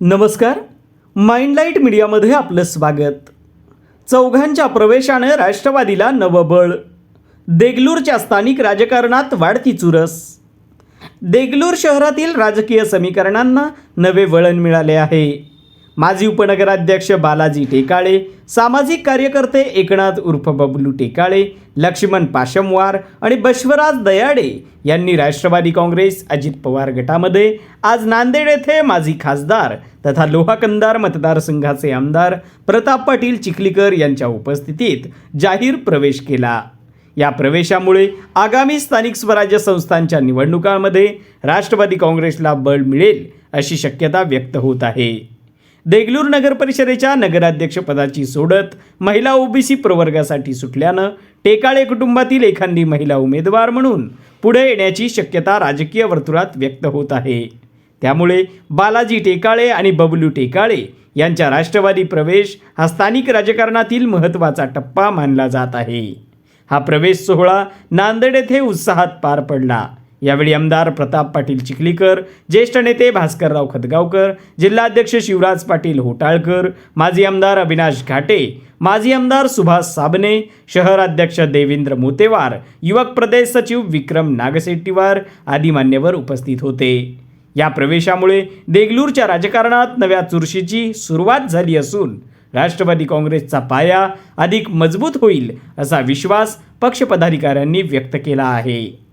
नमस्कार. माइंडलाईट मीडियामध्ये आपलं स्वागत. चौघांच्या प्रवेशानं राष्ट्रवादीला नवं बळ देगलूरच्या स्थानिक राजकारणात वाढती चुरस. देगलूर शहरातील राजकीय समीकरणांना नवे वळण मिळाले आहे. माजी उपनगराध्यक्ष बालाजी टेकाळे सामाजिक कार्यकर्ते एकनाथ उर्फ बबलू टेकाळे लक्ष्मण पाशमवार आणि बश्वराज दयाडे यांनी राष्ट्रवादी काँग्रेस अजित पवार गटामध्ये आज नांदेड येथे माजी खासदार तथा लोहाकंदार मतदारसंघाचे आमदार प्रताप पाटील चिखलीकर यांच्या उपस्थितीत जाहीर प्रवेश केला. या प्रवेशामुळे आगामी स्थानिक स्वराज्य संस्थांच्या निवडणुकांमध्ये राष्ट्रवादी काँग्रेसला बळ मिळेल अशी शक्यता व्यक्त होत आहे. देगलूर नगर परिषदेच्या नगराध्यक्षपदाची सोडत महिला ओबीसी प्रवर्गासाठी सुटल्यानं टेकाळे कुटुंबातील एखादी महिला उमेदवार म्हणून पुढे येण्याची शक्यता राजकीय वर्तुळात व्यक्त होत आहे. त्यामुळे बालाजी टेकाळे आणि बबलू टेकाळे यांच्या राष्ट्रवादी प्रवेश हा स्थानिक राजकारणातील महत्त्वाचा टप्पा मानला जात आहे. हा प्रवेश सोहळा नांदेड येथे उत्साहात पार पडला. यावेळी आमदार प्रताप पाटील चिखलीकर ज्येष्ठ नेते भास्करराव खतगावकर जिल्हाध्यक्ष शिवराज पाटील होटाळकर माजी आमदार अविनाश घाटे माजी आमदार सुभाष साबने शहराध्यक्ष देवेंद्र मोतेवार युवक प्रदेश सचिव विक्रम नागसेट्टीवार आदी मान्यवर उपस्थित होते. या प्रवेशामुळे देगलूरच्या राजकारणात नव्या चुरशीची सुरुवात झाली असून राष्ट्रवादी काँग्रेसचा पाया अधिक मजबूत होईल असा विश्वास पक्षपदाधिकाऱ्यांनी व्यक्त केला आहे.